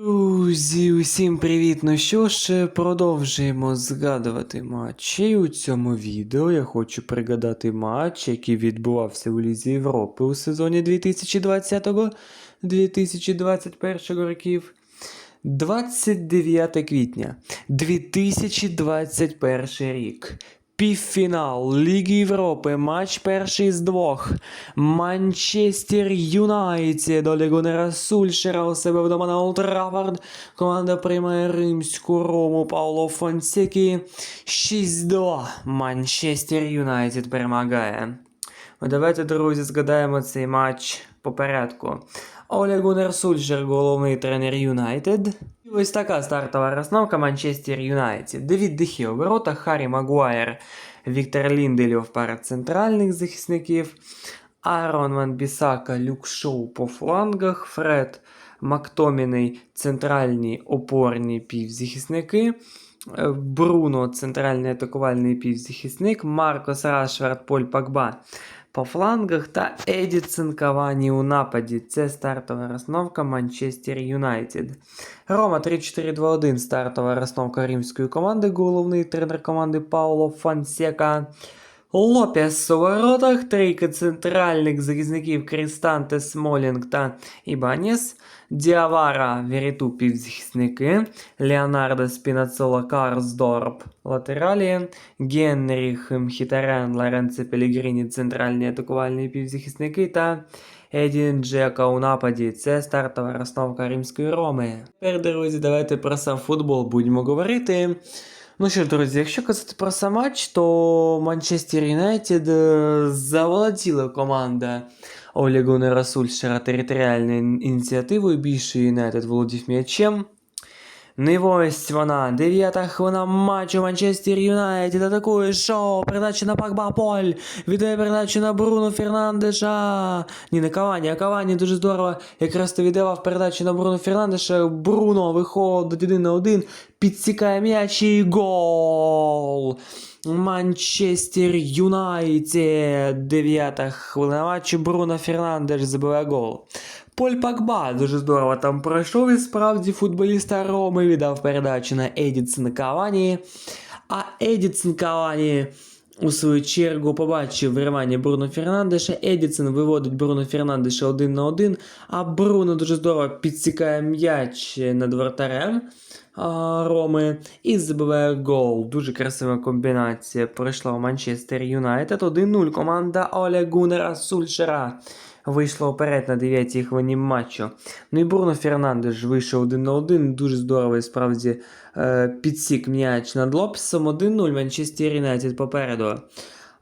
Друзі, усім привіт! Ну що ж, продовжуємо згадувати матчі. У цьому відео я хочу пригадати матч, який відбувався у Лізі Європи у сезоні 2020-2021 років. 29 квітня 2021 рік. Півфінал Ліги Європи, матч перший з двох. Манчестер Юнайтед Гуннера Сульшера у себе вдома на Олд Траффорд. Команда приймає римську рому Пауло Фонсекі. 6-2. Манчестер Юнайтед перемагає. Ну, Давайте, друзі, згадаємо цей матч по порядку. Оле Гуннер Сульшер, головний тренер Юнайтед. І ось така стартова розновка Манчестер Юнайтед. Девід Дехі у воротах, Харрі Магуайр, Віктор Ліндельов пара центральних захисників, Арон Ван Бісака, Люк Шоу по флангах, Фред Мактоміний, центральні опорні півзахисники. е, Бруно, центральний атакувальний півзахисник, Маркос Рашфорд, Поль Пакба по флангах та Едісон Кавані у нападі. Це стартова розновка Манчестер Юнайтед. Рома 3-4-2-1 стартова розновка римської команди, головний тренер команди Пауло Фансека. Лопес у воротах, трійка центральних захисників Крістанте, Смолінг та Ібаніс. Діавара, Віріту півзахисники, Леонардо Спінацола, Карсдорп, латералі, Генріх Мхітарян, Лоренцо Пелігріні, центральні атакувальні півзахисники та Едін Джека у нападі. Це стартова розновка римської Роми. Тепер, друзі, давайте про сам футбол будемо говорити. Ну що ж, друзі, якщо казати про сам матч, то Манчестер Юнайтед е, заволоділа команда Олі Гуннера Сульшера територіальною ініціативою. Більше Юнайтед володів м'ячем. Ну і ось вона, дев'ята хвилина матчу Манчестер Юнайтед атакує шоу, передача на Пакба Поль, віддає передачу на Бруно Фернандеша. Ні, на Кавані, а Кавані дуже здорово якраз то віддавав передачу на Бруно Фернандеша. Бруно виходить один на один, підсікає м'яч і гол. Манчестер Юнайтед. Дев'ята хвилина матчу Бруно Фернандеш забиває гол. Поль Пакба дуже здорово там пройшов і справді футболіста Роми віддав передачу на Едісон Кавані. А Едісон Кавані у свою чергу побачив виривання Бруно Фернандеша. Едісон виводить Бруно Фернандеша один на один, а Бруно дуже здорово підсікає м'яч над вратарем а, Роми і забиває гол. Дуже красива комбінація пройшла у Манчестер Юнайтед. 1-0 команда Оля Гуннера Сульшера вийшла вперед на 9-й хвилині матчу. Ну і Бруно Фернандеш вийшов 1 на 1. Дуже здорово і справді е, підсік м'яч над Лопсом. 1-0 Манчестер Юнайтед попереду.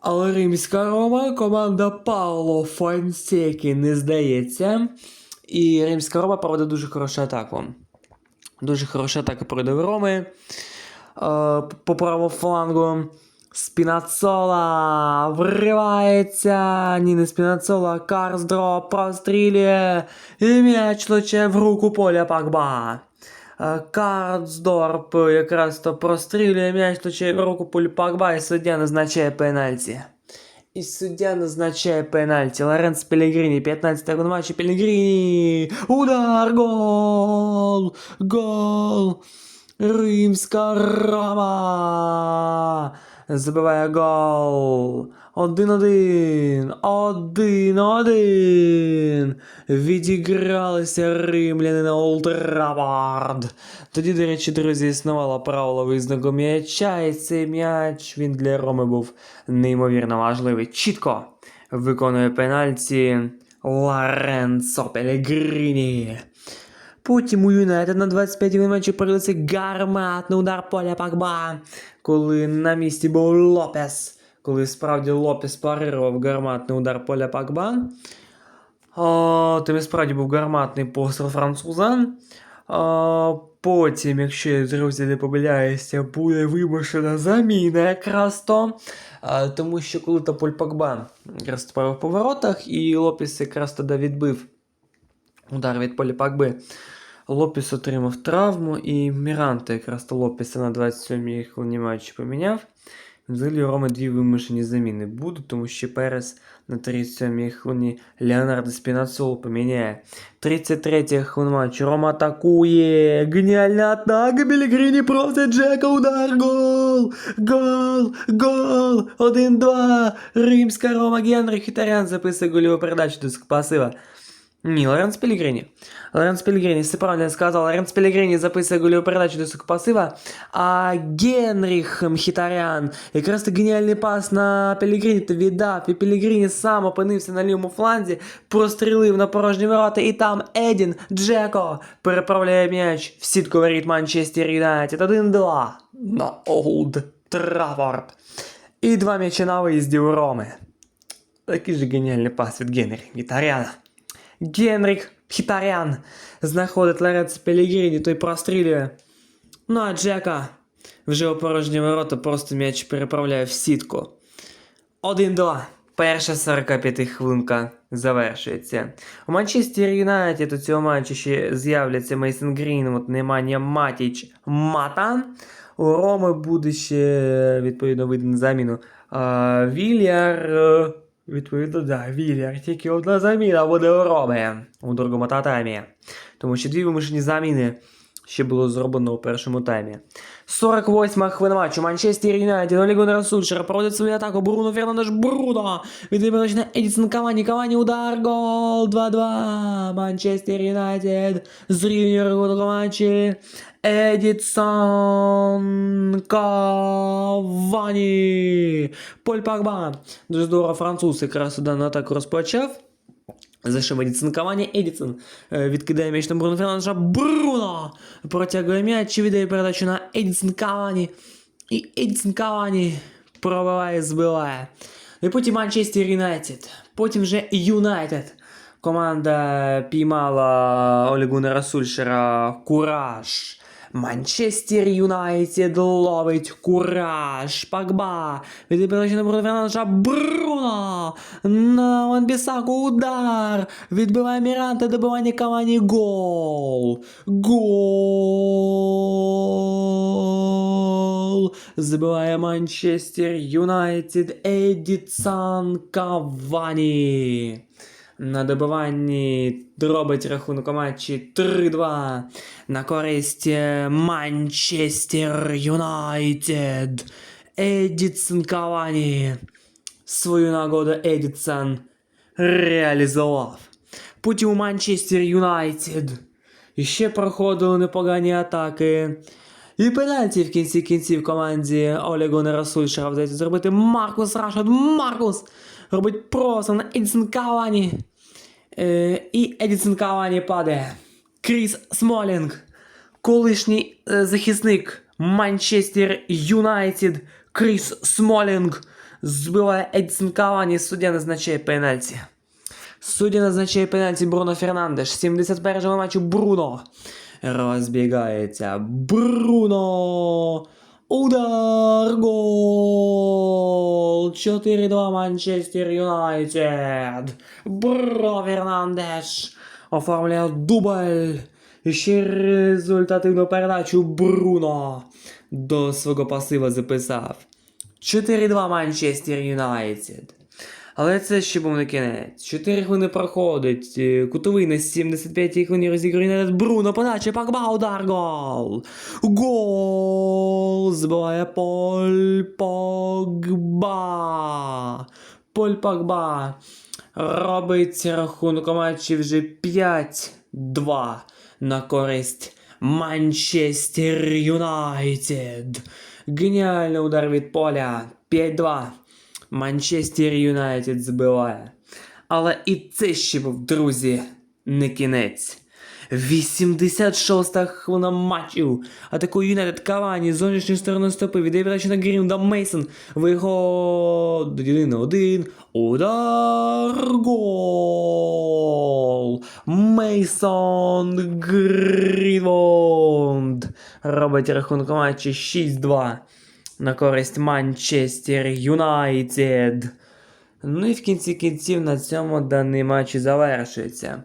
Але римська Рома, команда Пауло Фонсекі не здається. І римська Рома проводить дуже хорошу атаку. Дуже хороша атака проти Роми. Е, по правому флангу. Спінацола вривається. Ні, не Спінацола, а Карсдроп прострілює. І м'яч лече в руку поля Пакба. Е, Карсдорп якраз то прострілює м'яч лече в руку поля Пакба і суддя назначає пенальті. І суддя назначає пенальті. Лоренц Пелегріні, 15 хвилин матчу Пелегріні. Удар! Гол! Гол! Римська Рома! Забиває гол. Один-один. Один-один. Відігралися римляни на Олд Траффорд. Тоді, до речі, друзі, існувало правило визнаку м'яча, і цей м'яч він для Роми був неймовірно важливий. Чітко виконує пенальті Лоренцо Пелегріні. Потім у Юнайтед на 25-й матчі прилиться гарматний удар поля Пакба, коли на місці був Лопес. Коли справді Лопес парирував гарматний удар поля Пакба. О, тим і справді був гарматний постріл француза. О, потім, якщо друзі не помиляюся, буде вимушена заміна якраз то. Тому що коли то Поль Пакба якраз справив по воротах, і Лопес якраз тоді відбив удар від Полі Пакби. Лопес отримав травму, і Міранта якраз то Лопеса на 27-й хвилині матчі поміняв. Взагалі у Роми дві вимушені заміни будуть, тому що Перес На 37-й хвилині Леонардо Спінацол поміняє. 33 хвилина матчу. Рома атакує. Геніальна атака. Білігріні проти Джека. Удар. Гол. Гол. Гол. 1-2. Римська Рома Генрі Хітарян записує гольову передачу до пасива. Ні, Лоренс Пелігрині. Лоренс Пелігрині, все правильно я сказав. Лоренс Пелігрині записує гольову передачу до пасива. А Генріх Мхітарян, якраз то геніальний пас на Пелігрині то віддав. І Пелігрині сам опинився на лівому фланзі, прострілив на порожні ворота, і там Едін Джеко переправляє м'яч в сітку воріт Манчестер Юнайтед. 1-2 на Олд Траффорд. І два м'ячі на виїзді у Роми. Такий же геніальний пас від Генріха Мхітаряна. Генріх Хітарян знаходить Ларец Пелігріні, той прострілює. Ну а Джека вже у порожні ворота просто м'яч переправляє в сітку. 1-2. Перша 45 хвилинка завершується. У Манчестер Юнайтед у цьому матчі ще з'являться Мейсон Грінвуд, Неманія Матіч Матан. У Роми буде ще відповідно вийде заміну. Вільяр. Відповідно, да, Вільяр. Тільки одна заміна буде у у другому татамі. Тому що дві вимушені заміни ще було зроблено у першому таймі. 48-ма хвилина матчу. Манчестер Юнайтед. Олі Гуннер Сульшер проводить свою атаку. Бруно Фернандеш Бруно. Відбирач на Едісон Кавані. Кавані удар. Гол. 2-2. Манчестер Юнайтед. Зрівнює рахунок матчі. Едісон Кавані. Поль Пагба. Дуже здорово француз якраз дану атаку розпочав. Зайшов Едісон Кавані, Едісон е, відкидає м'яч на Бруно Фернандеша. Бруно протягує м'яч і віддає передачу на Едісон Кавані. І Едісон Кавані пробиває, збиває. І потім Манчестер Юнайтед. Потім вже Юнайтед. Команда піймала Олегуна Расульшера Кураж. Манчестер Юнайтед ловить кураж. Пагба. Від передачі на Бруно Фернандеша. Бруно. На Ванбісаку удар. Відбиває Міранта. Добивання Кавані. Гол. Гол. Забиває Манчестер Юнайтед. Едісон Кавані. На добиванні робить рахунок у матчі 3-2 на користь е, Манчестер Юнайтед. Едісон Кавані. Свою нагоду Едісон реалізував. Потім у Манчестер Юнайтед. Ще проходили непогані атаки. І пенальті в кінці кінців команді Олегу Нерасульшера вдається зробити Маркус Рашфорд. Маркус робить просто на Едісон Кавані. Е, і Едісон Кавані падає. Кріс Смолінг, колишній е, захисник Манчестер Юнайтед. Кріс Смолінг збиває Едісон Кавані. Суддя назначає пенальті. Суддя назначає пенальті Бруно Фернандеш. 71-го матчу Бруно. Розбігається. Бруно. Удар. Гол. 4-2 Манчестер Юнайтед. Бруно Фернандеш. Оформляє дубль. І ще результативну передачу Бруно до свого пасива записав. 4-2 Манчестер Юнайтед. Але це ще був не кінець. 4 хвилини проходить. е, Кутовий на 75-й хвилині розігрує Бруно, подача, Пакба, удар, гол. Гол! Збиває Поль Погба. Поль Погба робить рахунок матчі вже 5-2 на користь Манчестер Юнайтед. Геніальний удар від поля. 5-2. Манчестер Юнайтед збиває. Але і це ще був, друзі, не кінець. 86-та хвилина матчів. Атакує Юнайтед Кавані з зовнішньої сторони стопи. Віддає передачу на Грінда Мейсон. Виход 1 на 1. Удар. Гол. Мейсон Грінвонд. Робить рахунок матчі 6-2 на користь Манчестер Юнайтед. Ну і в кінці кінців на цьому даний матч і завершується.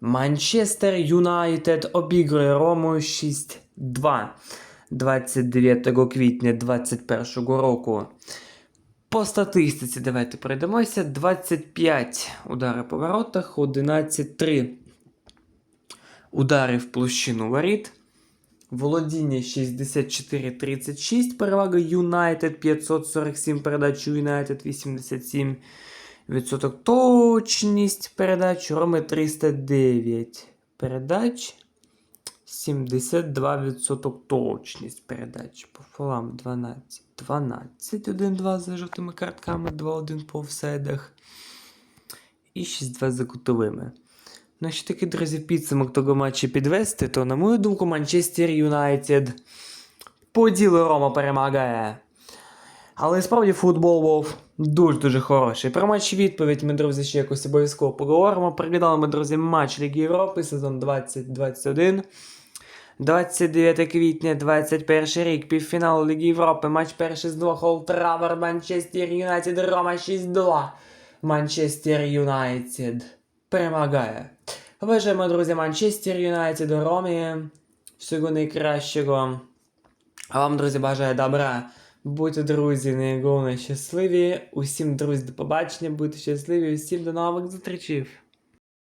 Манчестер Юнайтед обігрує Рому 6-2 29 квітня 2021 року. По статистиці давайте пройдемося. 25 удари по воротах, 11-3 удари в площину воріт. Володіння 64-36, перевага Юнайтед 547 передач, Юнайтед 87 відсоток точність передач, Роми 309 передач, 72% точність передач. По фолам 12. 12, 1-2 за жовтими картками, 2-1 по офсайдах. І 6-2 за кутовими. Ну, що таки, друзі, підсумок того матчу підвести, то, на мою думку, Манчестер Юнайтед по ділу Рома перемагає. Але справді футбол був дуже-дуже хороший. Про матч відповідь ми, друзі, ще якось обов'язково поговоримо. Приглядали ми, друзі, матч Ліги Європи, сезон 2021. 29 квітня, 21 рік, півфінал Ліги Європи, матч перший з двох Олд Травер, Манчестер Юнайтед, Рома 6-2. Манчестер Юнайтед перемагає. Побажаємо, друзі, Манчестер Юнайтед Ромі. Всього найкращого. А вам, друзі, бажаю добра. Будьте, друзі, найголовніше щасливі. Усім, друзі, до побачення, будьте щасливі, усім до нових зустрічей.